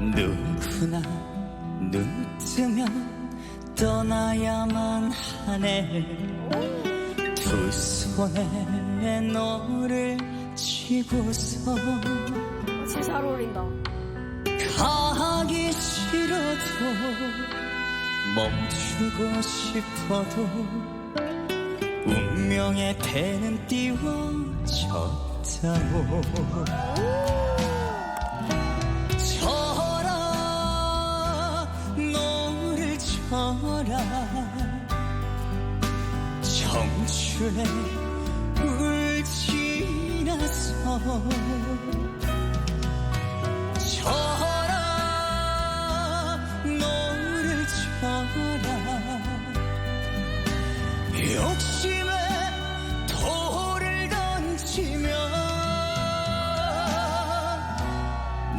누구나 눈 뜨면 떠나야만 하네 두 손에 너를 쥐고서 진짜 잘 어울린다. 가기 싫어도 멈추고 싶어도 운명의 배는 띄워졌다고 너를 쳐라. 청춘의 울지 나서 쳐라 너를 쳐라. 욕심에 돌을 던지며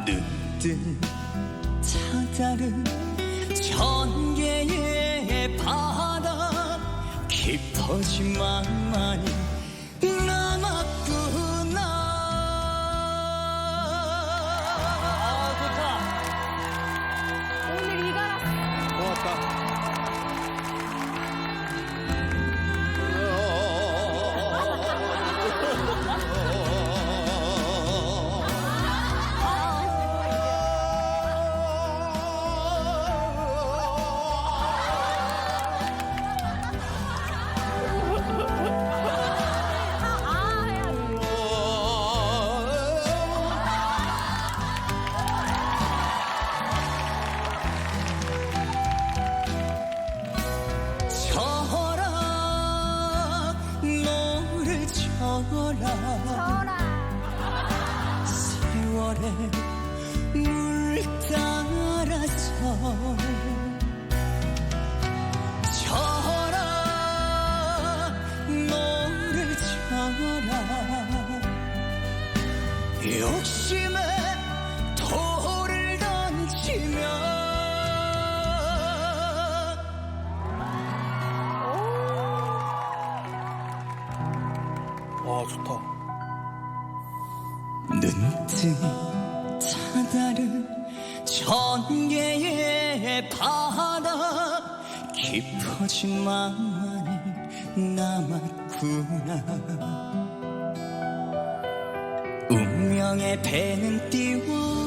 눈뜬 차다른 전 깊어진 맘만이 쳐라. 세월의 물 따라서 쳐라 너를 쳐라 욕심 와, 좋다. 눈뜬 차다른 전개의 바다 깊어진 맘만이 남았구나 운명의 배는 띄워